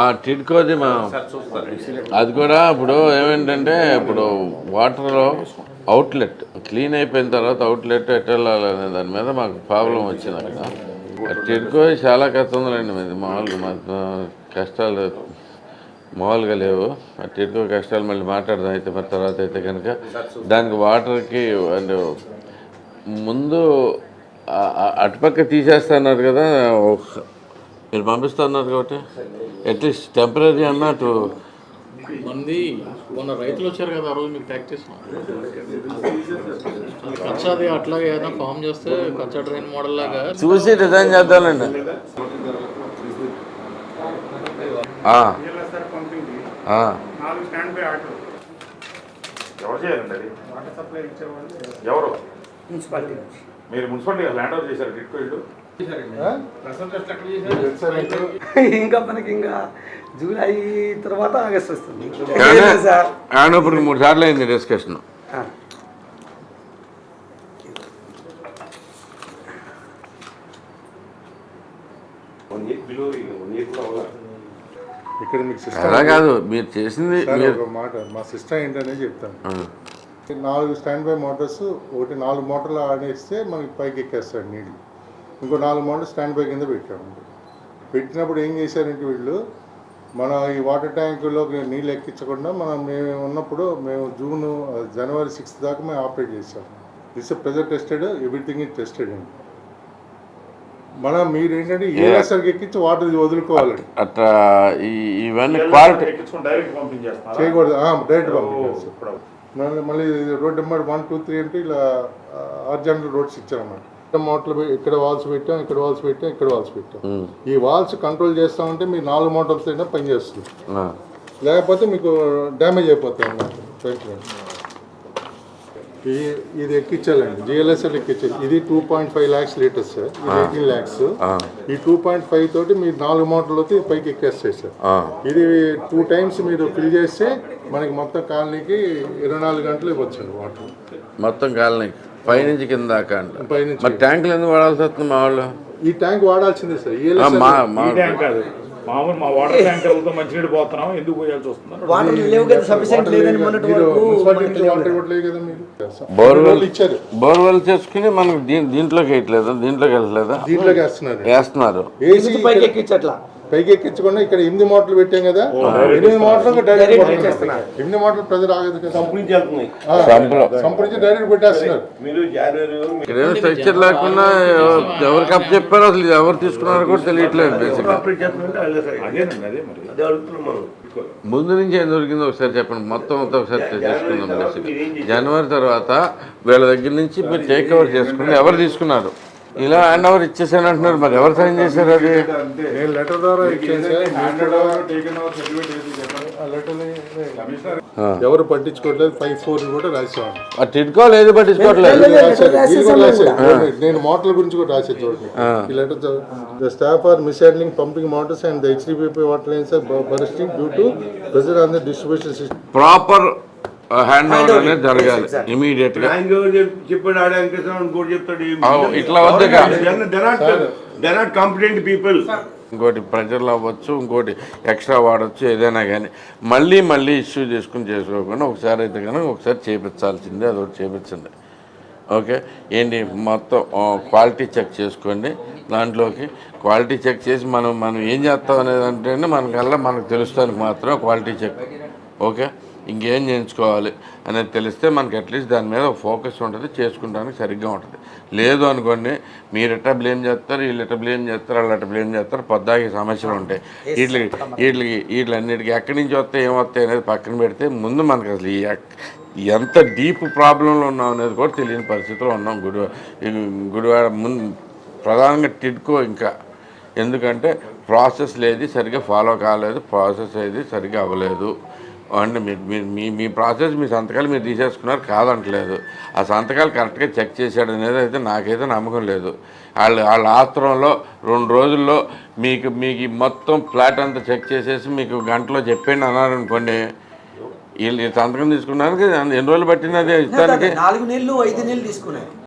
ఆ టిడ్కోది మా అది కూడా ఇప్పుడు ఏమేంటంటే ఇప్పుడు వాటర్లో అవుట్లెట్ క్లీన్ అయిపోయిన తర్వాత అవుట్లెట్ ఎట్టెళ్ళాలనే దాని మీద మాకు ప్రాబ్లం వచ్చింది అక్కడ. ఆ టిడ్కో చాలా కష్టం ఉందండి మీది. మామూలుగా మాకు కష్టాలు మామూలుగా లేవు. ఆ టిడ్కో కష్టాలు మళ్ళీ మాట్లాడదాం అయితే మరి తర్వాత అయితే కనుక. దానికి వాటర్కి అంటే ముందు అటుపక్క తీసేస్తున్నారు కదా మీరు పంపిస్తున్నారు కాబట్టి అట్లీస్ట్ టెంపరీ అన్నట్టు. మంది మొన్న రైతులు వచ్చారు కదా ఆ రోజు మీకు ప్రాక్టీస్ కచ్చాది అట్లాగే ఏదైనా ఫామ్ చేస్తే కచ్చా డ్రైన్ మోడల్ లాగా. చూసి డిజైన్ చేద్దామండి. ఎవరు మీరు మున్సిపాలిటీ ల్యాండ్ ఓవర్ చేశారు ఇల్లు ఇంకా మనకి ఇంకా జూలై తర్వాత ఆగస్ట్ వస్తుంది. ఇప్పుడు మూడు సార్లు అయింది డిస్కషన్ ఆ. ఇక్కడ మీకు సిస్టమ్ అలా కాదు మీరు చేసింది ఒక మాట మా సిస్టమ్ ఏంటనే చెప్తాను. నాలుగు స్టాండ్ బై మోటార్స్ ఒకటి నాలుగు మోటార్లు ఆడేస్తే మనకి పైకి ఎక్కేస్తాడు నీళ్ళు. ఇంకో నాలుగు మోటార్ స్టాండ్ బై కింద పెట్టాము. పెట్టినప్పుడు ఏం చేశారంటే వీళ్ళు మన ఈ వాటర్ ట్యాంకులో నీళ్ళు ఎక్కించకుండా మనం మేము ఉన్నప్పుడు మేము జూన్ జనవరి సిక్స్త్ దాకా మేము ఆపరేట్ చేసాం this pressure tested everything is tested అండి మనం మీరు ఏంటంటే ఏ అసలు ఎక్కించి వాటర్ వదులుకోవాలండి అట్లా ఈ- ఇవన్నీ క్వాలిటీ చేయకూడదు. డైరెక్ట్ పంపించాలి మళ్ళీ మళ్ళీ road number one two three అంటే ఇలా ఆర్జనల్ రోడ్స్ ఇచ్చారన్నమాట. ఇక్కడ మోటార్లు ఇక్కడ వాల్స్ పెట్టాం ఇక్కడ వాల్స్ పెట్టాం ఇక్కడ వాల్స్ పెట్టాం. ఈ వాల్స్ కంట్రోల్ చేస్తామంటే మీ నాలుగు మోటార్స్ అయినా పనిచేస్తుంది ఆ, లేకపోతే మీకు డ్యామేజ్ అయిపోతాయి అన్నమాట. ఈ ఇది ఎక్కించాలండి జిఎల్ఎస్ఎల్ ఎక్కించాలి. ఇది two point five lakhs litres sir ఇది ఎయిటీన్ ల్యాక్స్ ఈ టూ పాయింట్ ఫైవ్ తోటి మీరు నాలుగు మోటార్లు అయితే పైకి ఎక్కేస్తాయి సార్. ఇది టూ టైమ్స్ మీరు ఫిల్ చేస్తే మనకి మొత్తం కాలనీకి ఇరవై నాలుగు గంటలు ఇవ్వచ్చండి వాటర్. మొత్తం కాలనీ పైనుంచి కింద దాకా అంట. పైనుంచి. మరి ట్యాంకులు ఎందుకు వాడాల్సి వస్తుంది మా వాళ్ళు? ఈ ట్యాంక్ వాడాల్సిందే సార్. ఆ, మా మా ఈ ట్యాంక్ కాదు. మామూలు మా వాటర్ ట్యాంకర్లతో మంచినీళ్ళు పోతున్నాం ఎందుకు పోయాల్సి వస్తుంది వాటర్ లేవు కదా సఫిషియెంట్ లేదని మొన్నటి మీరు వరకు మున్సిపాలిటీ మనకి నుంచి వాటర్ ఇవ్వట్లేదు కదా. మీరు బోర్వెల్ వాళ్ళు ఇచ్చారు. బోర్వెల్ చేసుకుని మనకు దీ దీంట్లోకి వేయట్లేదు? దీంట్లోకి వెళ్ళట్లేదా? దీంట్లోకి వేస్తున్నారు. వేస్తున్నారు. ఏసీ పైకి ఎక్కించట్లా? పైకి ఎక్కించకుండా ఇక్కడ ఎనిమిది మోటార్లు పెట్టాం కదా. ఎనిమిది మోటార్లు డైరెక్ట్ పెట్టేస్తున్నారు ఎనిమిది మోటార్లు ప్రజలు ఆగదు సంప్రదించి డైరెక్ట్ పెట్టేస్తున్నారు స్ట్రక్చర్ లేకుండా ఎవ- ఎవరికి అప్ చెప్పారో అసలు ఎవరు తీసుకున్నారో కూడా తెలియట్లేదు ముందు నుంచి ఏం దొరికిందో ఒకసారి చెప్పండి. మొత్తం అంతా ఒకసారి చేసుకుందాం జనవరి తర్వాత వీళ్ళ దగ్గర నుంచి మీరు టేక్ ఓవర్ చేసుకుని ఎవరు తీసుకున్నారు? ఇలా హ్యాండ్ ఓవర్ ఇచ్చేసాను అంటున్నారు. మరి ఎవరు సైన్ చేశారు అది? నేను లెటర్ ద్వారా ఎవరు పట్టించుకోవట్లేదు. ఫైవ్ ఫోర్ కూడా రాసేవాడు ఆ టిడ్కో లేదు పట్టించుకోవట్లేదు. నేను మోటార్ల గురించి కూడా రాసే చూడండి. ఈ letter the staff are mishandling pumping motors and the HDPP water lines are bursting due to pressure on the distribution system proper hand over అనేది జరగాలి ఇమీడియట్గా. చెప్పాడు ఆడ చెప్తాడు ఇట్లా వద్దుగా. దే నాట్ కాంపిటెంట్ పీపుల్ ఇంకోటి ప్రజలు అవ్వచ్చు ఇంకోటి ఎక్స్ట్రా వాడచ్చు ఏదైనా కానీ. మళ్ళీ మళ్ళీ ఇష్యూ చేసుకుని చేసుకోకుండా ఒకసారి అయితే కనుక ఒకసారి చేపించాల్సిందే అది ఒకటి చేపించండి. ఓకే? ఏంటి? మొత్తం క్వాలిటీ చెక్ చేసుకోండి. దాంట్లోకి క్వాలిటీ చెక్ చేసి మనం మనం ఏం చేస్తాం అనేది అంటే మనకల్లా మనకు తెలుస్తానికి మాత్రం క్వాలిటీ చెక్ ఓకే? ఇంకేం చేయించుకోవాలి అనేది తెలిస్తే మనకి అట్లీస్ట్ దాని మీద ఫోకస్ ఉంటుంది చేసుకుంటానికి సరిగ్గా ఉంటుంది. లేదు అనుకోండి మీరు ఎట్లా బ్లేమ్ చేస్తారు వీళ్ళు ఎట్లా బ్లేమ్ చేస్తారు వాళ్ళు ఎట్లా బ్లేమ్ చేస్తారు పొద్దాకి సమస్యలు ఉంటాయి. వీటికి వీటికి వీటిలన్నిటికీ ఎక్కడి నుంచి వస్తాయి ఏమొస్తాయి అనేది పక్కన పెడితే ముందు మనకు అసలు ఎంత డీప్ ప్రాబ్లంలో ఉన్నాం అనేది కూడా తెలియని పరిస్థితిలో ఉన్నాం. గుడి గుడివాడ ముందు ప్రధానంగా టిడ్కో ఇంకా. ఎందుకంటే ప్రాసెస్ లేదు సరిగ్గా ఫాలో కాలేదు ప్రాసెస్ ఏది సరిగ్గా అవ్వలేదు. మీరు మీ మీ ప్రాసెస్ మీ సంతకాలు మీరు తీసేసుకున్నారు కాదంటలేదు. ఆ సంతకాలు కరెక్ట్గా చెక్ చేశాడు అనేది అయితే నాకైతే నమ్మకం లేదు. వాళ్ళు వాళ్ళ ఆస్త్రంలో రెండు రోజుల్లో మీకు మీకు మొత్తం ఫ్లాట్ అంతా చెక్ చేసేసి మీకు గంటలో చెప్పండి అన్నారు అనుకోండి. వీళ్ళు సంతకం తీసుకున్నానికి ఎన్ని రోజులు పట్టింది అది ఇస్తానికి? నాలుగు నెలలు ఐదు నెలలు తీసుకున్నాయి